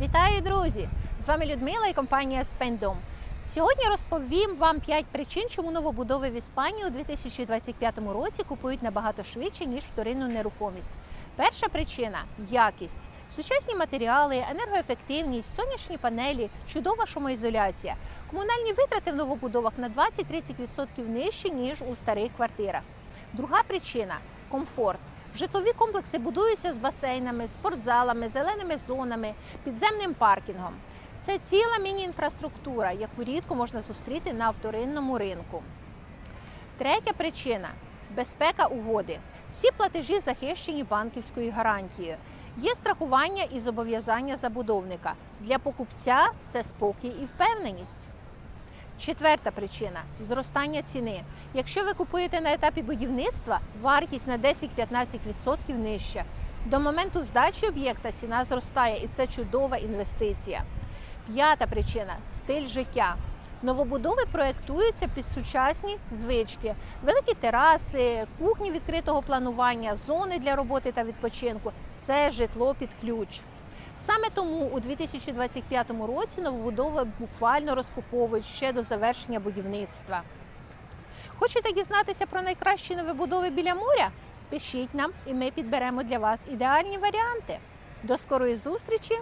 Вітаю, друзі! З вами Людмила і компанія Спендом. Сьогодні розповім вам 5 причин, чому новобудови в Іспанії у 2025 році купують набагато швидше, ніж вторинну нерухомість. Перша причина якість. Сучасні матеріали, енергоефективність, сонячні панелі, чудова шумоізоляція. Комунальні витрати в новобудовах на 20-30% нижчі, ніж у старих квартирах. Друга причина комфорт. Житлові комплекси будуються з басейнами, спортзалами, зеленими зонами, підземним паркінгом. Це ціла міні-інфраструктура, яку рідко можна зустріти на вторинному ринку. Третя причина безпека угоди. Всі платежі захищені банківською гарантією. Є страхування і зобов'язання забудовника. Для покупця це спокій і впевненість. Четверта причина зростання ціни. Якщо ви купуєте на етапі будівництва, вартість на 10-15% нижча. До моменту здачі об'єкта ціна зростає, і це чудова інвестиція. П'ята причина стиль життя. Новобудови проєктуються під сучасні звички, великі тераси, кухні відкритого планування, зони для роботи та відпочинку це житло під ключ. Саме тому у 2025 році новобудови буквально розкуповують ще до завершення будівництва. Хочете дізнатися про найкращі новобудови біля моря? Пишіть нам, і ми підберемо для вас ідеальні варіанти. До скорої зустрічі!